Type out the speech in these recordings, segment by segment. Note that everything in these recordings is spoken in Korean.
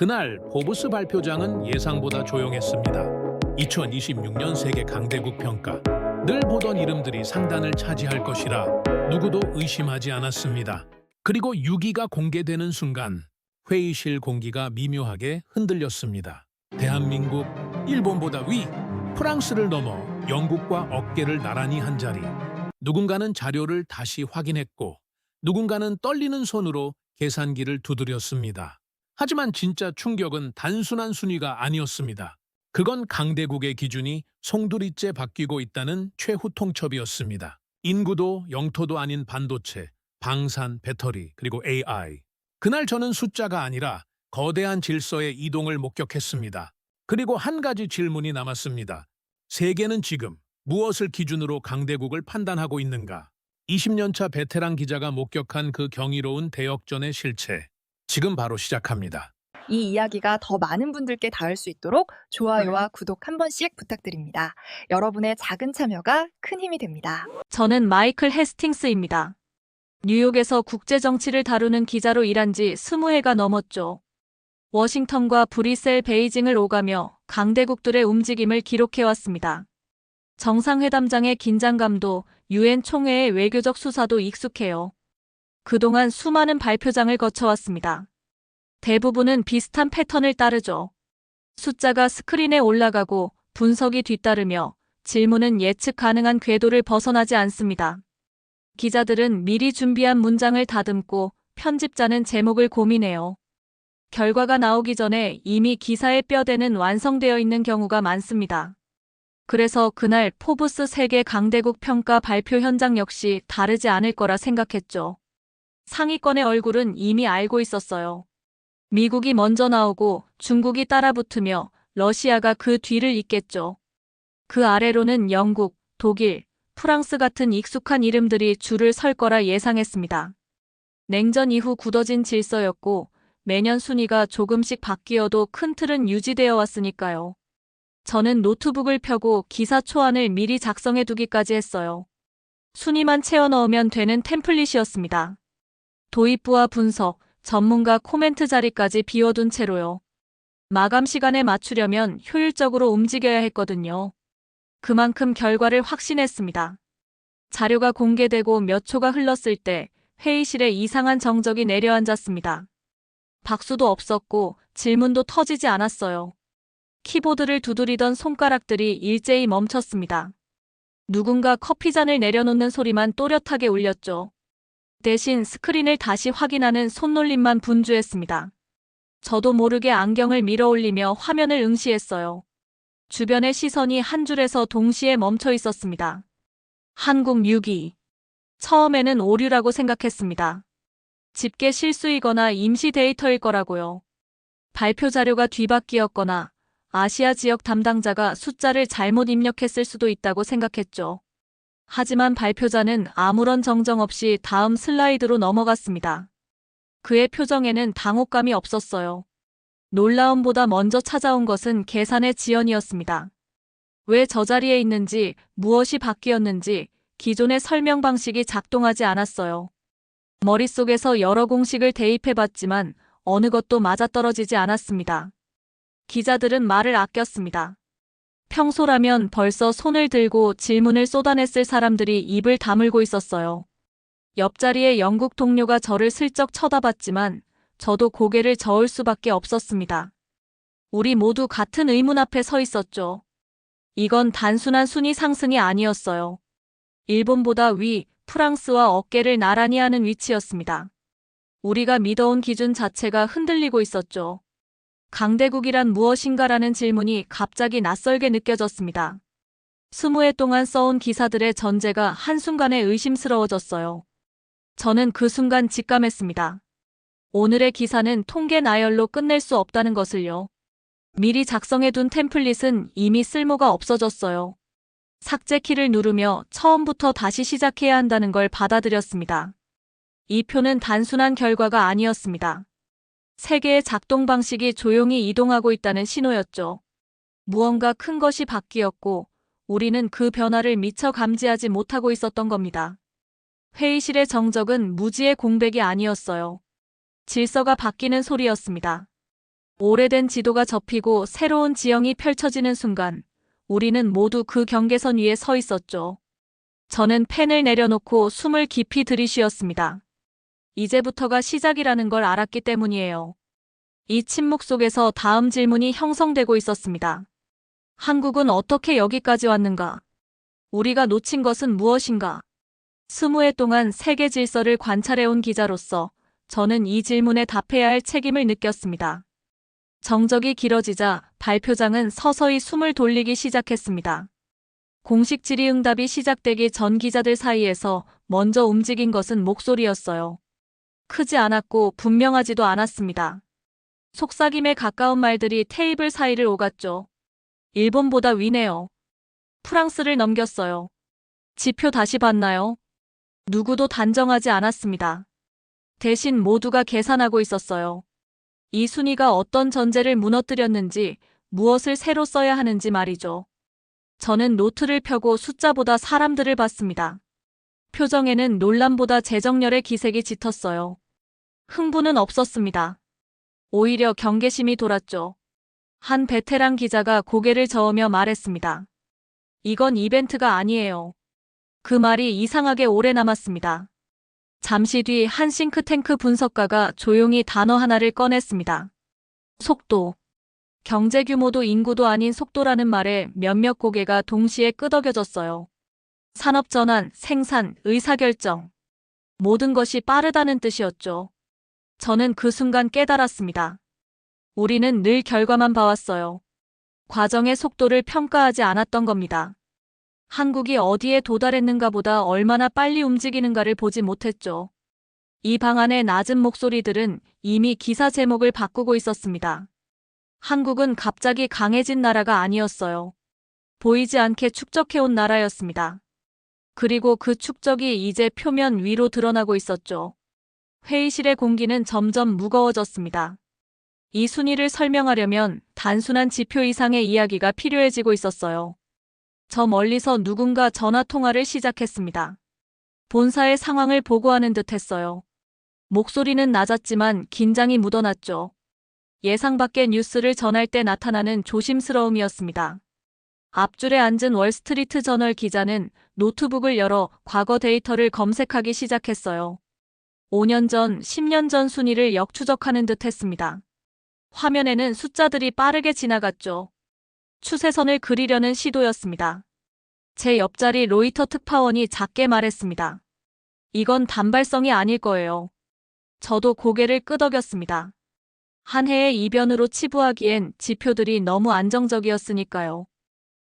그날 포브스 발표장은 예상보다 조용했습니다. 2026년 세계 강대국 평가. 늘 보던 이름들이 상단을 차지할 것이라 누구도 의심하지 않았습니다. 그리고 6위가 공개되는 순간 회의실 공기가 미묘하게 흔들렸습니다. 대한민국, 일본보다 위, 프랑스를 넘어 영국과 어깨를 나란히 한 자리. 누군가는 자료를 다시 확인했고 누군가는 떨리는 손으로 계산기를 두드렸습니다. 하지만 진짜 충격은 단순한 순위가 아니었습니다. 그건 강대국의 기준이 송두리째 바뀌고 있다는 최후 통첩이었습니다. 인구도 영토도 아닌 반도체, 방산, 배터리, 그리고 AI. 그날 저는 숫자가 아니라 거대한 질서의 이동을 목격했습니다. 그리고 한 가지 질문이 남았습니다. 세계는 지금 무엇을 기준으로 강대국을 판단하고 있는가? 20년차 베테랑 기자가 목격한 그 경이로운 대역전의 실체. 지금 바로 시작합니다. 이 이야기가 더 많은 분들께 닿을 수 있도록 좋아요와 구독 한 번씩 부탁드립니다. 여러분의 작은 참여가 큰 힘이 됩니다. 저는 마이클 헤스팅스입니다. 뉴욕에서 국제 정치를 다루는 기자로 일한 지 20해가 넘었죠. 워싱턴과 브뤼셀, 베이징을 오가며 강대국들의 움직임을 기록해왔습니다. 정상회담장의 긴장감도 유엔 총회의 외교적 수사도 익숙해요. 그동안 수많은 발표장을 거쳐왔습니다. 대부분은 비슷한 패턴을 따르죠. 숫자가 스크린에 올라가고 분석이 뒤따르며 질문은 예측 가능한 궤도를 벗어나지 않습니다. 기자들은 미리 준비한 문장을 다듬고 편집자는 제목을 고민해요. 결과가 나오기 전에 이미 기사의 뼈대는 완성되어 있는 경우가 많습니다. 그래서 그날 포브스 세계 강대국 평가 발표 현장 역시 다르지 않을 거라 생각했죠. 상위권의 얼굴은 이미 알고 있었어요. 미국이 먼저 나오고 중국이 따라붙으며 러시아가 그 뒤를 잇겠죠. 그 아래로는 영국, 독일, 프랑스 같은 익숙한 이름들이 줄을 설 거라 예상했습니다. 냉전 이후 굳어진 질서였고 매년 순위가 조금씩 바뀌어도 큰 틀은 유지되어 왔으니까요. 저는 노트북을 펴고 기사 초안을 미리 작성해 두기까지 했어요. 순위만 채워 넣으면 되는 템플릿이었습니다. 도입부와 분석, 전문가 코멘트 자리까지 비워둔 채로요. 마감 시간에 맞추려면 효율적으로 움직여야 했거든요. 그만큼 결과를 확신했습니다. 자료가 공개되고 몇 초가 흘렀을 때 회의실에 이상한 정적이 내려앉았습니다. 박수도 없었고 질문도 터지지 않았어요. 키보드를 두드리던 손가락들이 일제히 멈췄습니다. 누군가 커피잔을 내려놓는 소리만 또렷하게 울렸죠. 대신 스크린을 다시 확인하는 손놀림만 분주했습니다. 저도 모르게 안경을 밀어 올리며 화면을 응시했어요. 주변의 시선이 한 줄에서 동시에 멈춰 있었습니다. 한국 6위. 처음에는 오류라고 생각했습니다. 집계 실수이거나 임시 데이터일 거라고요. 발표 자료가 뒤바뀌었거나 아시아 지역 담당자가 숫자를 잘못 입력했을 수도 있다고 생각했죠. 하지만 발표자는 아무런 정정 없이 다음 슬라이드로 넘어갔습니다. 그의 표정에는 당혹감이 없었어요. 놀라움보다 먼저 찾아온 것은 계산의 지연이었습니다. 왜 저 자리에 있는지, 무엇이 바뀌었는지, 기존의 설명 방식이 작동하지 않았어요. 머릿속에서 여러 공식을 대입해봤지만 어느 것도 맞아떨어지지 않았습니다. 기자들은 말을 아꼈습니다. 평소라면 벌써 손을 들고 질문을 쏟아냈을 사람들이 입을 다물고 있었어요. 옆자리에 영국 동료가 저를 슬쩍 쳐다봤지만 저도 고개를 저을 수밖에 없었습니다. 우리 모두 같은 의문 앞에 서 있었죠. 이건 단순한 순위 상승이 아니었어요. 일본보다 위, 프랑스와 어깨를 나란히 하는 위치였습니다. 우리가 믿어온 기준 자체가 흔들리고 있었죠. 강대국이란 무엇인가라는 질문이 갑자기 낯설게 느껴졌습니다. 스무 해 동안 써온 기사들의 전제가 한순간에 의심스러워졌어요. 저는 그 순간 직감했습니다. 오늘의 기사는 통계 나열로 끝낼 수 없다는 것을요. 미리 작성해둔 템플릿은 이미 쓸모가 없어졌어요. 삭제 키를 누르며 처음부터 다시 시작해야 한다는 걸 받아들였습니다. 이 표는 단순한 결과가 아니었습니다. 세계의 작동 방식이 조용히 이동하고 있다는 신호였죠. 무언가 큰 것이 바뀌었고 우리는 그 변화를 미처 감지하지 못하고 있었던 겁니다. 회의실의 정적은 무지의 공백이 아니었어요. 질서가 바뀌는 소리였습니다. 오래된 지도가 접히고 새로운 지형이 펼쳐지는 순간 우리는 모두 그 경계선 위에 서 있었죠. 저는 펜을 내려놓고 숨을 깊이 들이쉬었습니다. 이제부터가 시작이라는 걸 알았기 때문이에요. 이 침묵 속에서 다음 질문이 형성되고 있었습니다. 한국은 어떻게 여기까지 왔는가? 우리가 놓친 것은 무엇인가? 스무 해 동안 세계 질서를 관찰해온 기자로서 저는 이 질문에 답해야 할 책임을 느꼈습니다. 정적이 길어지자 발표장은 서서히 숨을 돌리기 시작했습니다. 공식 질의응답이 시작되기 전 기자들 사이에서 먼저 움직인 것은 목소리였어요. 크지 않았고 분명하지도 않았습니다. 속삭임에 가까운 말들이 테이블 사이를 오갔죠. 일본보다 위네요. 프랑스를 넘겼어요. 지표 다시 봤나요? 누구도 단정하지 않았습니다. 대신 모두가 계산하고 있었어요. 이 순위가 어떤 전제를 무너뜨렸는지, 무엇을 새로 써야 하는지 말이죠. 저는 노트를 펴고 숫자보다 사람들을 봤습니다. 표정에는 논란보다 재정렬의 기색이 짙었어요. 흥분은 없었습니다. 오히려 경계심이 돌았죠. 한 베테랑 기자가 고개를 저으며 말했습니다. 이건 이벤트가 아니에요. 그 말이 이상하게 오래 남았습니다. 잠시 뒤 한 싱크탱크 분석가가 조용히 단어 하나를 꺼냈습니다. 속도. 경제 규모도 인구도 아닌 속도라는 말에 몇몇 고개가 동시에 끄덕여졌어요. 산업 전환, 생산, 의사결정. 모든 것이 빠르다는 뜻이었죠. 저는 그 순간 깨달았습니다. 우리는 늘 결과만 봐왔어요. 과정의 속도를 평가하지 않았던 겁니다. 한국이 어디에 도달했는가 보다 얼마나 빨리 움직이는가를 보지 못했죠. 이 방안의 낮은 목소리들은 이미 기사 제목을 바꾸고 있었습니다. 한국은 갑자기 강해진 나라가 아니었어요. 보이지 않게 축적해온 나라였습니다. 그리고 그 축적이 이제 표면 위로 드러나고 있었죠. 회의실의 공기는 점점 무거워졌습니다. 이 순위를 설명하려면 단순한 지표 이상의 이야기가 필요해지고 있었어요. 저 멀리서 누군가 전화 통화를 시작했습니다. 본사의 상황을 보고하는 듯 했어요. 목소리는 낮았지만 긴장이 묻어났죠. 예상 밖의 뉴스를 전할 때 나타나는 조심스러움이었습니다. 앞줄에 앉은 월스트리트 저널 기자는 노트북을 열어 과거 데이터를 검색하기 시작했어요. 5년 전, 10년 전 순위를 역추적하는 듯 했습니다. 화면에는 숫자들이 빠르게 지나갔죠. 추세선을 그리려는 시도였습니다. 제 옆자리 로이터 특파원이 작게 말했습니다. 이건 단발성이 아닐 거예요. 저도 고개를 끄덕였습니다. 한 해의 이변으로 치부하기엔 지표들이 너무 안정적이었으니까요.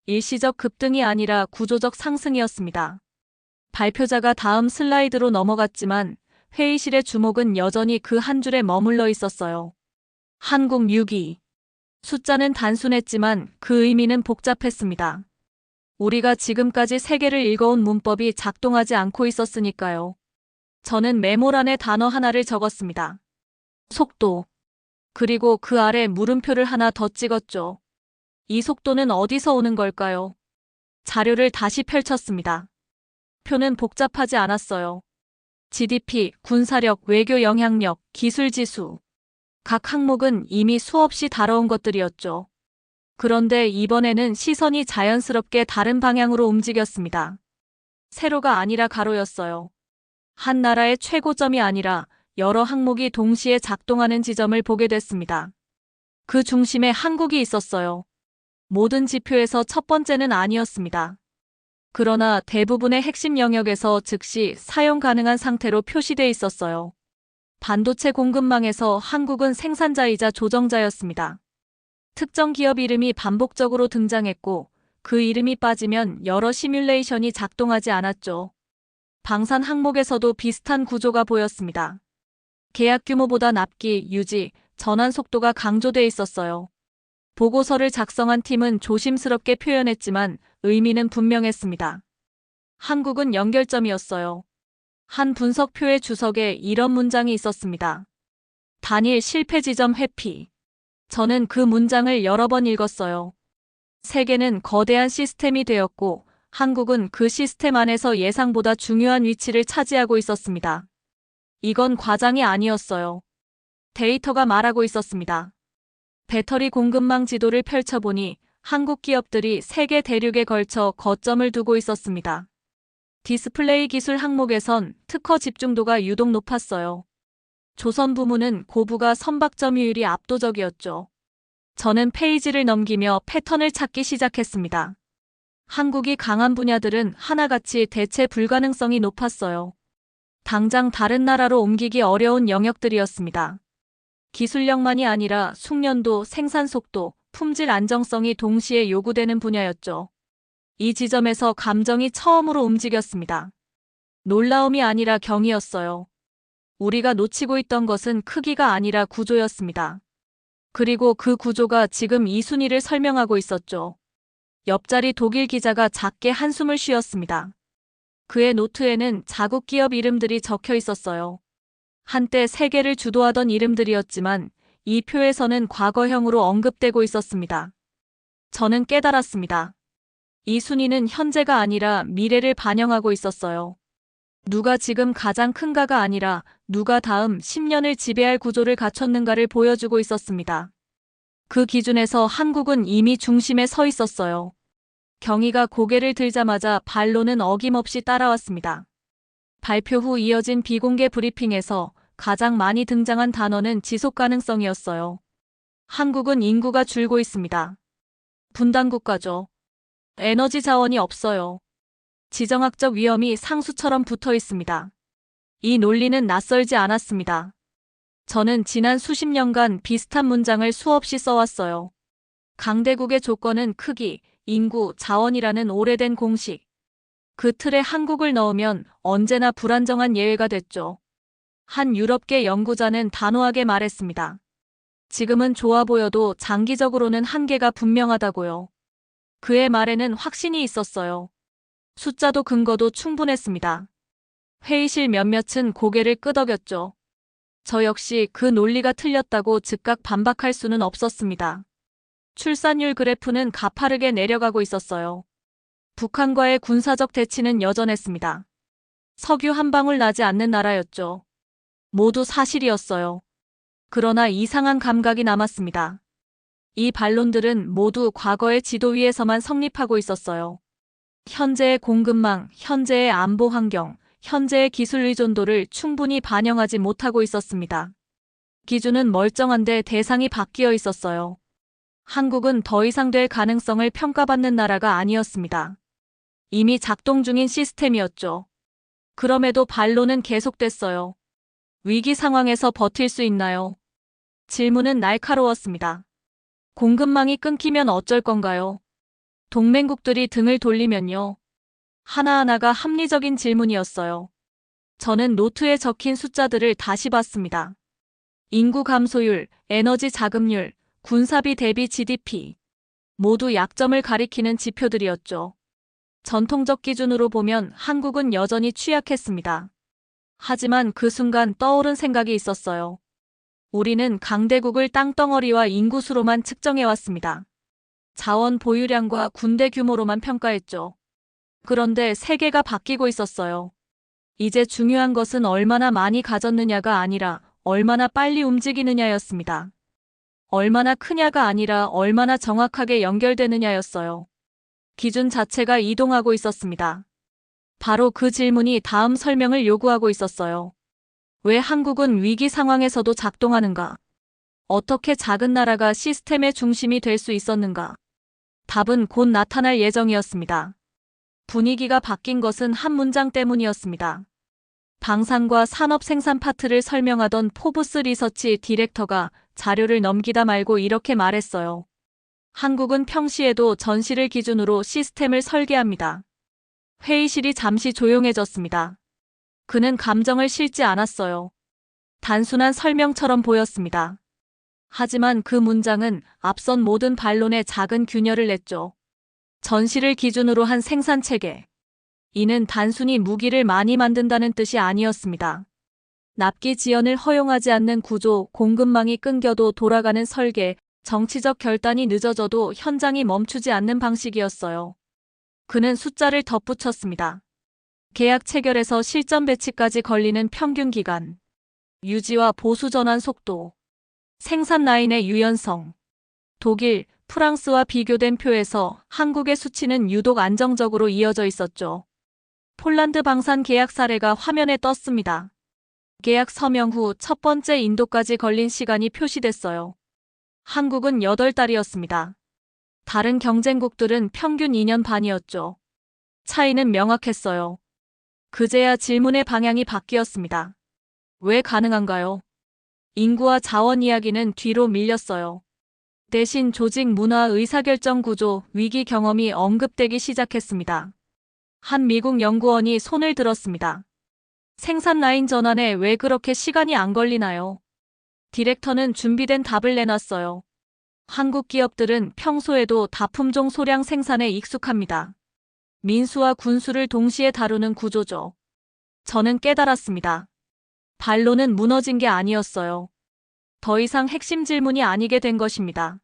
일시적 급등이 아니라 구조적 상승이었습니다. 발표자가 다음 슬라이드로 넘어갔지만 회의실의 주목은 여전히 그 한 줄에 머물러 있었어요. 한국 6위. 숫자는 단순했지만 그 의미는 복잡했습니다. 우리가 지금까지 세계를 읽어온 문법이 작동하지 않고 있었으니까요. 저는 메모란에 단어 하나를 적었습니다. 속도. 그리고 그 아래 물음표를 하나 더 찍었죠. 이 속도는 어디서 오는 걸까요? 자료를 다시 펼쳤습니다. 표는 복잡하지 않았어요. GDP, 군사력, 외교 영향력, 기술 지수. 각 항목은 이미 수없이 다뤄온 것들이었죠. 그런데 이번에는 시선이 자연스럽게 다른 방향으로 움직였습니다. 세로가 아니라 가로였어요. 한 나라의 최고점이 아니라 여러 항목이 동시에 작동하는 지점을 보게 됐습니다. 그 중심에 한국이 있었어요. 모든 지표에서 첫 번째는 아니었습니다. 그러나 대부분의 핵심 영역에서 즉시 사용 가능한 상태로 표시돼 있었어요. 반도체 공급망에서 한국은 생산자이자 조정자였습니다. 특정 기업 이름이 반복적으로 등장했고 그 이름이 빠지면 여러 시뮬레이션이 작동하지 않았죠. 방산 항목에서도 비슷한 구조가 보였습니다. 계약 규모보다 납기, 유지, 전환 속도가 강조돼 있었어요. 보고서를 작성한 팀은 조심스럽게 표현했지만 의미는 분명했습니다. 한국은 연결점이었어요. 한 분석표의 주석에 이런 문장이 있었습니다. 단일 실패 지점 회피. 저는 그 문장을 여러 번 읽었어요. 세계는 거대한 시스템이 되었고 한국은 그 시스템 안에서 예상보다 중요한 위치를 차지하고 있었습니다. 이건 과장이 아니었어요. 데이터가 말하고 있었습니다. 배터리 공급망 지도를 펼쳐보니 한국 기업들이 세계 대륙에 걸쳐 거점을 두고 있었습니다. 디스플레이 기술 항목에선 특허 집중도가 유독 높았어요. 조선 부문은 고부가 선박 점유율이 압도적이었죠. 저는 페이지를 넘기며 패턴을 찾기 시작했습니다. 한국이 강한 분야들은 하나같이 대체 불가능성이 높았어요. 당장 다른 나라로 옮기기 어려운 영역들이었습니다. 기술력만이 아니라 숙련도, 생산 속도, 품질 안정성이 동시에 요구되는 분야였죠. 이 지점에서 감정이 처음으로 움직였습니다. 놀라움이 아니라 경이었어요. 우리가 놓치고 있던 것은 크기가 아니라 구조였습니다. 그리고 그 구조가 지금 이 순위를 설명하고 있었죠. 옆자리 독일 기자가 작게 한숨을 쉬었습니다. 그의 노트에는 자국 기업 이름들이 적혀 있었어요. 한때 세계를 주도하던 이름들이었지만 이 표에서는 과거형으로 언급되고 있었습니다. 저는 깨달았습니다. 이 순위는 현재가 아니라 미래를 반영하고 있었어요. 누가 지금 가장 큰가가 아니라 누가 다음 10년을 지배할 구조를 갖췄는가를 보여주고 있었습니다. 그 기준에서 한국은 이미 중심에 서 있었어요. 경희가 고개를 들자마자 반론은 어김없이 따라왔습니다. 발표 후 이어진 비공개 브리핑에서 가장 많이 등장한 단어는 지속 가능성이었어요. 한국은 인구가 줄고 있습니다. 분단 국가죠. 에너지 자원이 없어요. 지정학적 위험이 상수처럼 붙어 있습니다. 이 논리는 낯설지 않았습니다. 저는 지난 수십 년간 비슷한 문장을 수없이 써왔어요. 강대국의 조건은 크기, 인구, 자원이라는 오래된 공식. 그 틀에 한국을 넣으면 언제나 불안정한 예외가 됐죠. 한 유럽계 연구자는 단호하게 말했습니다. 지금은 좋아 보여도 장기적으로는 한계가 분명하다고요. 그의 말에는 확신이 있었어요. 숫자도 근거도 충분했습니다. 회의실 몇몇은 고개를 끄덕였죠. 저 역시 그 논리가 틀렸다고 즉각 반박할 수는 없었습니다. 출산율 그래프는 가파르게 내려가고 있었어요. 북한과의 군사적 대치는 여전했습니다. 석유 한 방울 나지 않는 나라였죠. 모두 사실이었어요. 그러나 이상한 감각이 남았습니다. 이 반론들은 모두 과거의 지도 위에서만 성립하고 있었어요. 현재의 공급망, 현재의 안보 환경, 현재의 기술 의존도를 충분히 반영하지 못하고 있었습니다. 기준은 멀쩡한데 대상이 바뀌어 있었어요. 한국은 더 이상 될 가능성을 평가받는 나라가 아니었습니다. 이미 작동 중인 시스템이었죠. 그럼에도 반론은 계속됐어요. 위기 상황에서 버틸 수 있나요? 질문은 날카로웠습니다. 공급망이 끊기면 어쩔 건가요? 동맹국들이 등을 돌리면요. 하나하나가 합리적인 질문이었어요. 저는 노트에 적힌 숫자들을 다시 봤습니다. 인구 감소율, 에너지 자급률, 군사비 대비 GDP. 모두 약점을 가리키는 지표들이었죠. 전통적 기준으로 보면 한국은 여전히 취약했습니다. 하지만 그 순간 떠오른 생각이 있었어요. 우리는 강대국을 땅덩어리와 인구수로만 측정해왔습니다. 자원 보유량과 군대 규모로만 평가했죠. 그런데 세계가 바뀌고 있었어요. 이제 중요한 것은 얼마나 많이 가졌느냐가 아니라 얼마나 빨리 움직이느냐였습니다. 얼마나 크냐가 아니라 얼마나 정확하게 연결되느냐였어요. 기준 자체가 이동하고 있었습니다. 바로 그 질문이 다음 설명을 요구하고 있었어요. 왜 한국은 위기 상황에서도 작동하는가? 어떻게 작은 나라가 시스템의 중심이 될 수 있었는가? 답은 곧 나타날 예정이었습니다. 분위기가 바뀐 것은 한 문장 때문이었습니다. 방산과 산업 생산 파트를 설명하던 포브스 리서치 디렉터가 자료를 넘기다 말고 이렇게 말했어요. 한국은 평시에도 전시를 기준으로 시스템을 설계합니다. 회의실이 잠시 조용해졌습니다. 그는 감정을 실지 않았어요. 단순한 설명처럼 보였습니다. 하지만 그 문장은 앞선 모든 반론에 작은 균열을 냈죠. 전시를 기준으로 한 생산 체계. 이는 단순히 무기를 많이 만든다는 뜻이 아니었습니다. 납기 지연을 허용하지 않는 구조, 공급망이 끊겨도 돌아가는 설계, 정치적 결단이 늦어져도 현장이 멈추지 않는 방식이었어요. 그는 숫자를 덧붙였습니다. 계약 체결에서 실전 배치까지 걸리는 평균 기간, 유지와 보수 전환 속도, 생산 라인의 유연성, 독일, 프랑스와 비교된 표에서 한국의 수치는 유독 안정적으로 이어져 있었죠. 폴란드 방산 계약 사례가 화면에 떴습니다. 계약 서명 후 첫 번째 인도까지 걸린 시간이 표시됐어요. 한국은 8달이었습니다. 다른 경쟁국들은 평균 2년 반이었죠. 차이는 명확했어요. 그제야 질문의 방향이 바뀌었습니다. 왜 가능한가요? 인구와 자원 이야기는 뒤로 밀렸어요. 대신 조직 문화 의사결정 구조 위기 경험이 언급되기 시작했습니다. 한 미국 연구원이 손을 들었습니다. 생산 라인 전환에 왜 그렇게 시간이 안 걸리나요? 디렉터는 준비된 답을 내놨어요. 한국 기업들은 평소에도 다품종 소량 생산에 익숙합니다. 민수와 군수를 동시에 다루는 구조죠. 저는 깨달았습니다. 반론은 무너진 게 아니었어요. 더 이상 핵심 질문이 아니게 된 것입니다.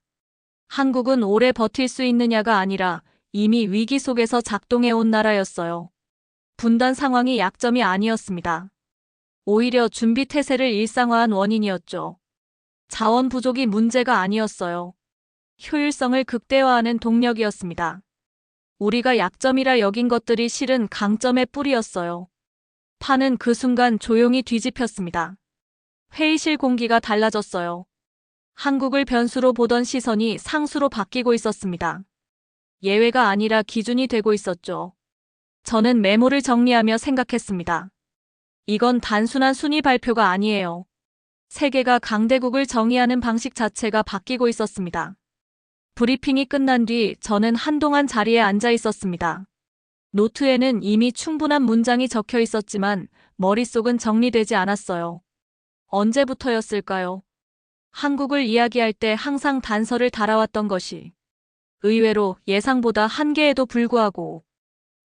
한국은 오래 버틸 수 있느냐가 아니라 이미 위기 속에서 작동해 온 나라였어요. 분단 상황이 약점이 아니었습니다. 오히려 준비 태세를 일상화한 원인이었죠. 자원 부족이 문제가 아니었어요. 효율성을 극대화하는 동력이었습니다. 우리가 약점이라 여긴 것들이 실은 강점의 뿌리였어요. 판은 그 순간 조용히 뒤집혔습니다. 회의실 공기가 달라졌어요. 한국을 변수로 보던 시선이 상수로 바뀌고 있었습니다. 예외가 아니라 기준이 되고 있었죠. 저는 메모를 정리하며 생각했습니다. 이건 단순한 순위 발표가 아니에요. 세계가 강대국을 정의하는 방식 자체가 바뀌고 있었습니다. 브리핑이 끝난 뒤 저는 한동안 자리에 앉아 있었습니다. 노트에는 이미 충분한 문장이 적혀 있었지만 머릿속은 정리되지 않았어요. 언제부터였을까요? 한국을 이야기할 때 항상 단서를 달아왔던 것이 의외로 예상보다 한계에도 불구하고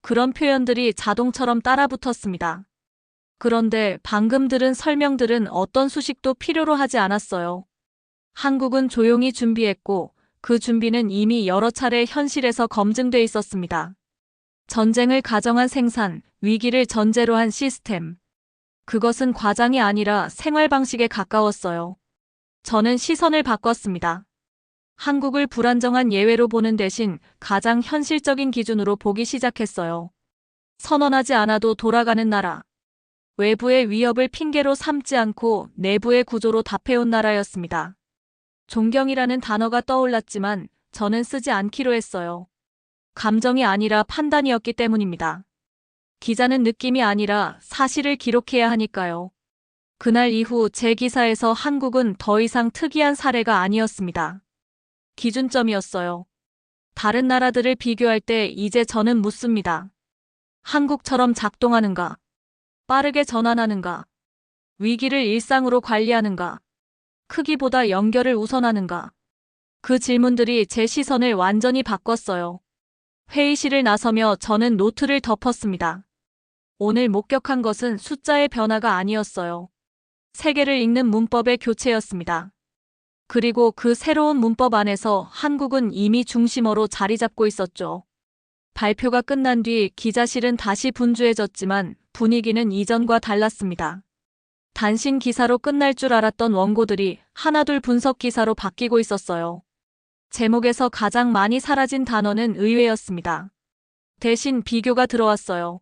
그런 표현들이 자동처럼 따라붙었습니다. 그런데 방금 들은 설명들은 어떤 수식도 필요로 하지 않았어요. 한국은 조용히 준비했고 그 준비는 이미 여러 차례 현실에서 검증돼 있었습니다. 전쟁을 가정한 생산, 위기를 전제로 한 시스템. 그것은 과장이 아니라 생활 방식에 가까웠어요. 저는 시선을 바꿨습니다. 한국을 불안정한 예외로 보는 대신 가장 현실적인 기준으로 보기 시작했어요. 선언하지 않아도 돌아가는 나라. 외부의 위협을 핑계로 삼지 않고 내부의 구조로 답해온 나라였습니다. 존경이라는 단어가 떠올랐지만 저는 쓰지 않기로 했어요. 감정이 아니라 판단이었기 때문입니다. 기자는 느낌이 아니라 사실을 기록해야 하니까요. 그날 이후 제 기사에서 한국은 더 이상 특이한 사례가 아니었습니다. 기준점이었어요. 다른 나라들을 비교할 때 이제 저는 묻습니다. 한국처럼 작동하는가? 빠르게 전환하는가? 위기를 일상으로 관리하는가? 크기보다 연결을 우선하는가? 그 질문들이 제 시선을 완전히 바꿨어요. 회의실을 나서며 저는 노트를 덮었습니다. 오늘 목격한 것은 숫자의 변화가 아니었어요. 세계를 읽는 문법의 교체였습니다. 그리고 그 새로운 문법 안에서 한국은 이미 중심어로 자리 잡고 있었죠. 발표가 끝난 뒤 기자실은 다시 분주해졌지만 분위기는 이전과 달랐습니다. 단신 기사로 끝날 줄 알았던 원고들이 하나둘 분석 기사로 바뀌고 있었어요. 제목에서 가장 많이 사라진 단어는 의외였습니다. 대신 비교가 들어왔어요.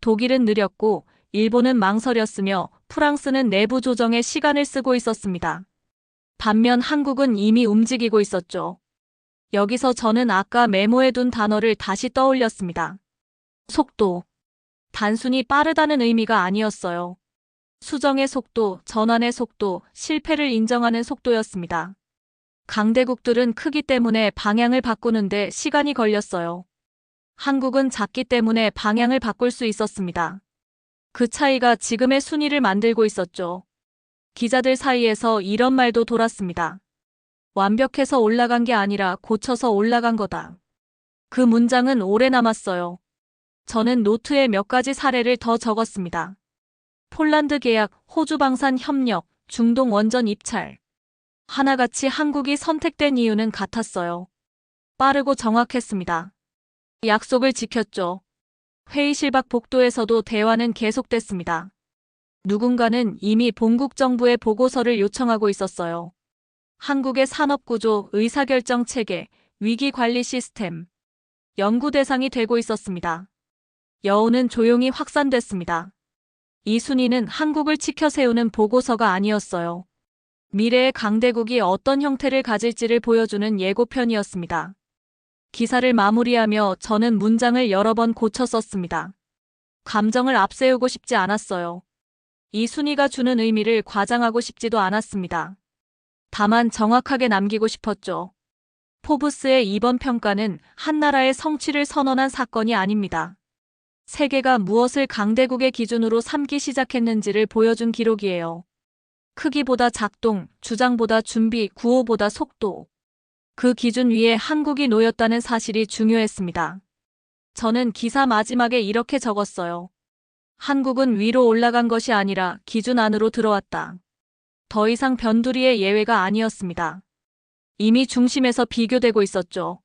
독일은 느렸고 일본은 망설였으며 프랑스는 내부 조정에 시간을 쓰고 있었습니다. 반면 한국은 이미 움직이고 있었죠. 여기서 저는 아까 메모해둔 단어를 다시 떠올렸습니다. 속도. 단순히 빠르다는 의미가 아니었어요. 수정의 속도, 전환의 속도, 실패를 인정하는 속도였습니다. 강대국들은 크기 때문에 방향을 바꾸는데 시간이 걸렸어요. 한국은 작기 때문에 방향을 바꿀 수 있었습니다. 그 차이가 지금의 순위를 만들고 있었죠. 기자들 사이에서 이런 말도 돌았습니다. 완벽해서 올라간 게 아니라 고쳐서 올라간 거다. 그 문장은 오래 남았어요. 저는 노트에 몇 가지 사례를 더 적었습니다. 폴란드 계약, 호주 방산 협력, 중동 원전 입찰. 하나같이 한국이 선택된 이유는 같았어요. 빠르고 정확했습니다. 약속을 지켰죠. 회의실 밖 복도에서도 대화는 계속됐습니다. 누군가는 이미 본국 정부에 보고서를 요청하고 있었어요. 한국의 산업구조, 의사결정 체계, 위기관리 시스템, 연구 대상이 되고 있었습니다. 여우는 조용히 확산됐습니다. 이 순위는 한국을 치켜 세우는 보고서가 아니었어요. 미래의 강대국이 어떤 형태를 가질지를 보여주는 예고편이었습니다. 기사를 마무리하며 저는 문장을 여러 번 고쳐 썼습니다. 감정을 앞세우고 싶지 않았어요. 이 순위가 주는 의미를 과장하고 싶지도 않았습니다. 다만 정확하게 남기고 싶었죠. 포브스의 이번 평가는 한 나라의 성취를 선언한 사건이 아닙니다. 세계가 무엇을 강대국의 기준으로 삼기 시작했는지를 보여준 기록이에요. 크기보다 작동, 주장보다 준비, 구호보다 속도. 그 기준 위에 한국이 놓였다는 사실이 중요했습니다. 저는 기사 마지막에 이렇게 적었어요. 한국은 위로 올라간 것이 아니라 기준 안으로 들어왔다. 더 이상 변두리의 예외가 아니었습니다. 이미 중심에서 비교되고 있었죠.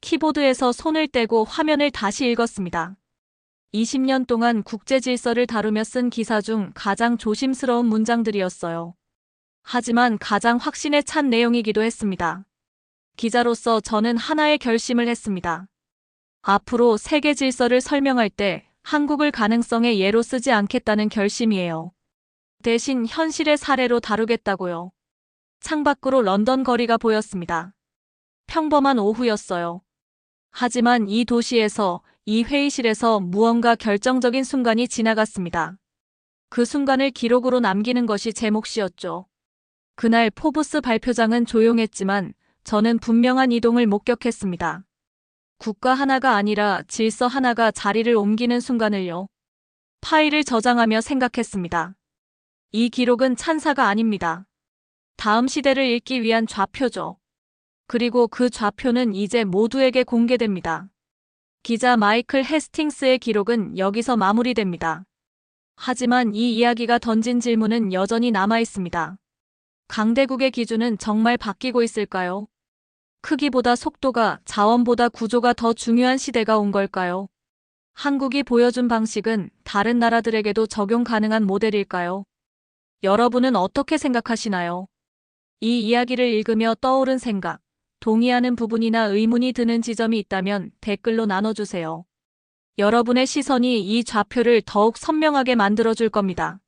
키보드에서 손을 떼고 화면을 다시 읽었습니다. 20년 동안 국제 질서를 다루며 쓴 기사 중 가장 조심스러운 문장들이었어요. 하지만 가장 확신에 찬 내용이기도 했습니다. 기자로서 저는 하나의 결심을 했습니다. 앞으로 세계 질서를 설명할 때 한국을 가능성의 예로 쓰지 않겠다는 결심이에요. 대신 현실의 사례로 다루겠다고요. 창밖으로 런던 거리가 보였습니다. 평범한 오후였어요. 하지만 이 도시에서, 이 회의실에서 무언가 결정적인 순간이 지나갔습니다. 그 순간을 기록으로 남기는 것이 제 몫이었죠. 그날 포브스 발표장은 조용했지만 저는 분명한 이동을 목격했습니다. 국가 하나가 아니라 질서 하나가 자리를 옮기는 순간을요. 파일을 저장하며 생각했습니다. 이 기록은 찬사가 아닙니다. 다음 시대를 읽기 위한 좌표죠. 그리고 그 좌표는 이제 모두에게 공개됩니다. 기자 마이클 헤스팅스의 기록은 여기서 마무리됩니다. 하지만 이 이야기가 던진 질문은 여전히 남아 있습니다. 강대국의 기준은 정말 바뀌고 있을까요? 크기보다 속도가, 자원보다 구조가 더 중요한 시대가 온 걸까요? 한국이 보여준 방식은 다른 나라들에게도 적용 가능한 모델일까요? 여러분은 어떻게 생각하시나요? 이 이야기를 읽으며 떠오른 생각, 동의하는 부분이나 의문이 드는 지점이 있다면 댓글로 나눠주세요. 여러분의 시선이 이 좌표를 더욱 선명하게 만들어줄 겁니다.